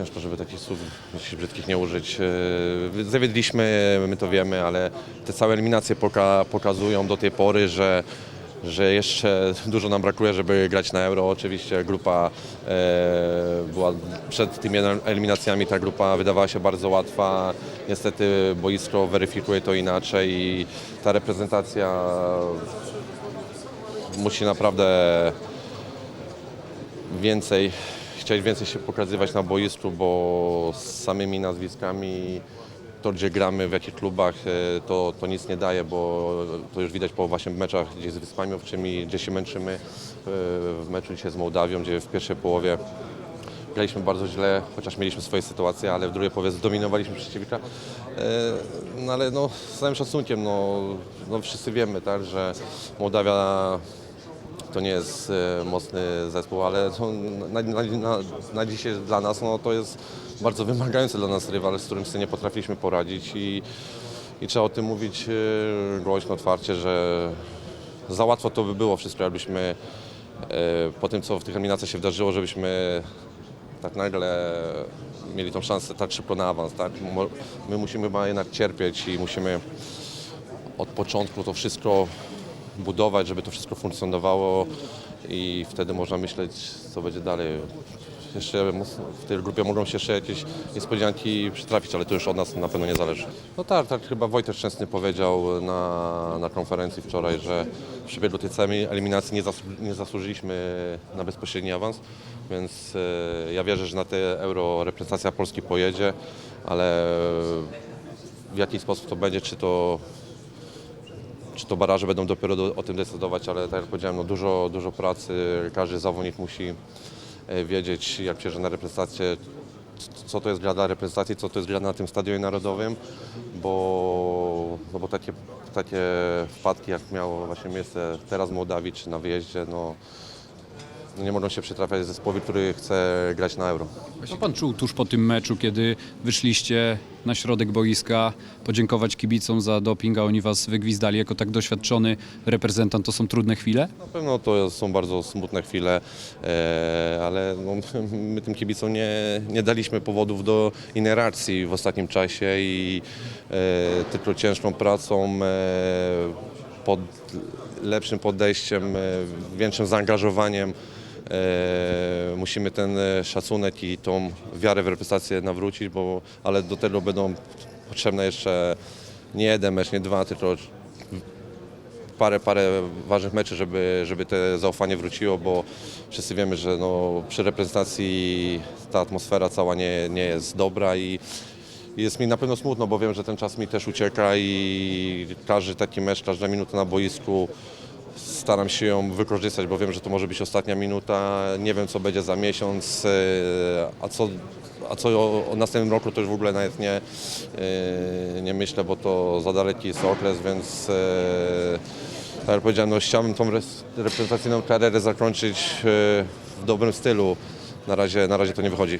ciężko, żeby takich słów brzydkich nie użyć. E, Zawiedliśmy, my to wiemy, ale te całe eliminacje poka pokazują do tej pory, że, że jeszcze dużo nam brakuje, żeby grać na Euro. Oczywiście grupa e, była przed tymi eliminacjami, ta grupa wydawała się bardzo łatwa. Niestety boisko weryfikuje to inaczej i ta reprezentacja musi naprawdę więcej, chcieć więcej się pokazywać na boisku, bo z samymi nazwiskami to, gdzie gramy, w jakich klubach, e, to, to nic nie daje, bo to już widać po właśnie meczach gdzie z Wyspami Owczymi, gdzie się męczymy, e, w meczu dzisiaj z Mołdawią, gdzie w pierwszej połowie graliśmy bardzo źle, chociaż mieliśmy swoje sytuacje, ale w drugiej połowie zdominowaliśmy przeciwnika. E, No ale no, z całym szacunkiem, no, no wszyscy wiemy, tak, że Mołdawia to nie jest e, mocny zespół, ale na, na, na, na dzisiaj dla nas no, to jest bardzo wymagający dla nas rywal, z którym sobie nie potrafiliśmy poradzić i, i trzeba o tym mówić e, głośno, otwarcie, że za łatwo to by było wszystko, jakbyśmy e, po tym, co w tych eliminacjach się wydarzyło, żebyśmy tak nagle mieli tą szansę tak szybko na awans. Tak? My musimy chyba jednak cierpieć i musimy od początku to wszystko budować, żeby to wszystko funkcjonowało i wtedy można myśleć, co będzie dalej. Jeszcze w tej grupie mogą się jeszcze jakieś niespodzianki przytrafić, ale to już od nas na pewno nie zależy. No tak, tak chyba Wojtek Szczęsny powiedział na, na konferencji wczoraj, że w przebiegu tej całej eliminacji nie, zasłu- nie zasłużyliśmy na bezpośredni awans, więc e, ja wierzę, że na te euro reprezentacja Polski pojedzie, ale w jaki sposób to będzie, czy to czy to baraże będą dopiero do, o tym decydować, ale tak jak powiedziałem, no dużo, dużo pracy, każdy zawodnik musi e, wiedzieć, jak przyjeżdża na reprezentację, co to jest gra dla reprezentacji, co to jest gra na tym stadionie narodowym, bo, no bo takie, takie wpadki, jak miało właśnie miejsce teraz w Mołdawii czy na wyjeździe, no nie mogą się przytrafiać zespołowi, który chce grać na euro. Co pan czuł tuż po tym meczu, kiedy wyszliście na środek boiska, podziękować kibicom za doping, a oni was wygwizdali jako tak doświadczony reprezentant? To są trudne chwile? Na pewno to są bardzo smutne chwile, e, ale no, my tym kibicom nie, nie daliśmy powodów do innej reakcji w ostatnim czasie i e, tylko ciężką pracą, e, pod lepszym podejściem, większym zaangażowaniem musimy ten e, szacunek i tą wiarę w reprezentację nawrócić, bo, ale do tego będą potrzebne jeszcze nie jeden mecz, nie dwa, tylko parę, parę ważnych meczy, żeby, żeby te zaufanie wróciło, bo wszyscy wiemy, że no, przy reprezentacji ta atmosfera cała nie, nie jest dobra i jest mi na pewno smutno, bo wiem, że ten czas mi też ucieka i każdy taki mecz, każda minuta na boisku staram się ją wykorzystać, bo wiem, że to może być ostatnia minuta. Nie wiem, co będzie za miesiąc, e, a co, a co o, o następnym roku to już w ogóle nawet nie, e, nie myślę, bo to za daleki jest okres, więc e, tak jak powiedziałem, no, chciałbym tą reprezentacyjną karierę zakończyć w dobrym stylu. Na razie, na razie to nie wychodzi.